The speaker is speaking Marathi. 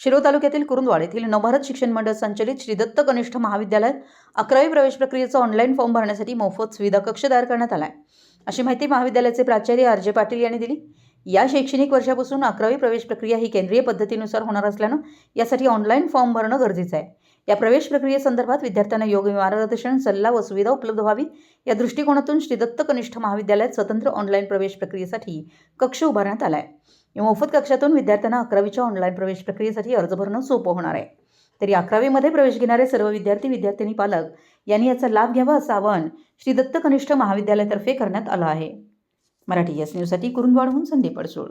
शिरो तालुक्यातील कुरुंदवाड येथील नवभारत शिक्षण मंडळ संचलित श्री दत्त कनिष्ठ महाविद्यालयात अकरावी प्रवेश प्रक्रियेचा ऑनलाईन फॉर्म भरण्यासाठी मोफत सुविधा कक्ष तयार करण्यात आला आहे अशी माहिती महाविद्यालयाचे प्राचार्य आर जे पाटील यांनी दिली. या शैक्षणिक वर्षापासून अकरावी प्रवेश प्रक्रिया ही केंद्रीय पद्धतीनुसार होणार असल्यानं यासाठी ऑनलाईन फॉर्म भरणं गरजेचं आहे. या प्रवेश प्रक्रियेसंदर्भात विद्यार्थ्यांना योग्य मार्गदर्शन सल्ला व सुविधा उपलब्ध व्हावी. या दृष्टिकोनातून श्री दत्त कनिष्ठ महाविद्यालयात स्वतंत्र ऑनलाईन प्रवेश प्रक्रियेसाठी कक्ष उभारण्यात आला आहे या मोफत कक्षातून विद्यार्थ्यांना अकरावीच्या ऑनलाईन प्रवेश प्रक्रियेसाठी अर्ज भरणं सोपं होणार आहे. तरी अकरावीमध्ये प्रवेश घेणारे सर्व विद्यार्थी विद्यार्थिनी पालक यांनी याचा लाभ घ्यावा असं आवाहन श्री दत्त कनिष्ठ महाविद्यालयातर्फे करण्यात आलं आहे. मराठी एस न्यूजसाठी कुरुंदवाडहून संदीप अडसूळ.